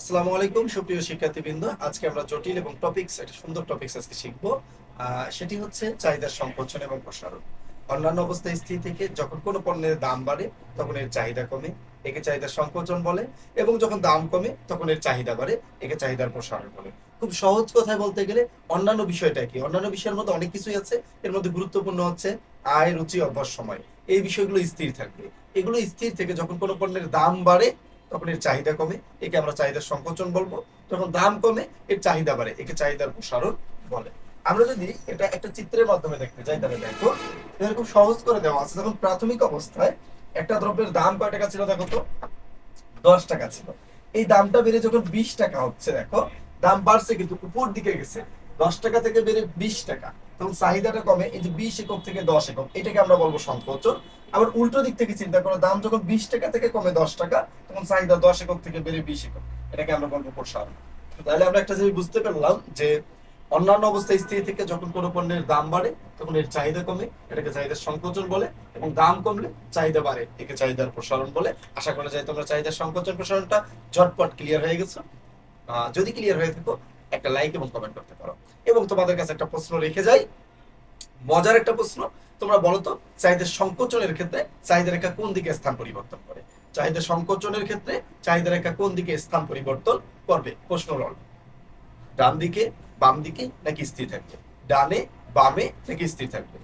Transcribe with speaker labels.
Speaker 1: আসসালামু আলাইকুম, সুপ্রিয় শিক্ষার্থীবৃন্দ। আজকে আমরা জটিল এবং টপিকস একটা সুন্দর টপিকস আজকে শিখব। সেটি হচ্ছে চাহিদার সংকোচন এবং প্রসারণ। অন্যান্য অবস্থায় স্থির থেকে যখন কোনো পণ্যের দাম বাড়ে, তখন এর চাহিদা কমে, একে চাহিদার সংকোচন বলে, এবং যখন দাম কমে, তখন এর চাহিদা বাড়ে, একে চাহিদার প্রসারণ বলে। খুব সহজ কথায় বলতে গেলে অন্যান্য বিষয়টা কি? অন্যান্য বিষয়ের মধ্যে অনেক কিছুই আছে। এর মধ্যে গুরুত্বপূর্ণ হচ্ছে আয়, রুচি, অভ্যাস, সময়। এই বিষয়গুলো স্থির থাকবে। এগুলো স্থির থেকে যখন কোনো পণ্যের দাম বাড়ে তখন এর চাহিদা কমে, একে আমরা চাহিদার সংকোচন বলব। যখন দাম কমে, এর চাহিদা বাড়ে, একে চাহিদার প্রসারণ বলে। আমরা যদি এটা একটা চিত্রের মাধ্যমে দেখতে যাই, তাহলে দেখো খুব সহজ করে দেওয়া আছে। যখন প্রাথমিক অবস্থায় একটা দ্রব্যের দাম কয় টাকা ছিল দেখো তো? দশ টাকা ছিল। এই দামটা বেড়ে যখন বিশ টাকা হচ্ছে, দেখো, দাম বাড়ছে কিন্তু উপর দিকে গেছে। দশ টাকা থেকে বেড়ে বিশ টাকা। তখন চাহিদাটা কমে, এই যে বিশ একক থেকে দশ একক, এটাকে আমরা বলব সংকোচন। আবার উল্টো দিক থেকে চিন্তা করো, দাম যখন বিশ টাকা থেকে কমে দশ টাকা, তখন চাহিদা দশ একক থেকে বেড়ে বিশ একক, এটাকে আমরা বলব প্রসারণ তাহলে আমরা একটা জিনিস বুঝতে পারলাম যে, অন্যান্য অবস্থায় স্থির থেকে যখন কোনো পণ্যের দাম বাড়ে, তখন এর চাহিদা কমে, এটাকে চাহিদার সংকোচন বলে, এবং দাম কমলে চাহিদা বাড়ে, একে চাহিদার প্রসারণ বলে। আশা করা যায় তোমরা চাহিদার সংকোচন প্রসারণটা ঝটপট ক্লিয়ার হয়ে গেছো। যদি ক্লিয়ার হয়ে থাকো একটা লাইক এবং কমেন্ট করতে পারো। এবং তোমাদের কাছে একটা প্রশ্ন রেখে যাই। মজার একটা প্রশ্ন, তোমরা বলো তো চাহিদা সংকোচনের ক্ষেত্রে চাহিদা রেখা কোন দিকে স্থান পরিবর্তন করে? চাহিদা সংকোচনের ক্ষেত্রে চাহিদা রেখা কোন দিকে স্থান পরিবর্তন করবে? প্রশ্ন রল ডান দিকে, বাম দিকে নাকি স্থির থাকবে? ডানে, বামে নাকি স্থির থাকবে?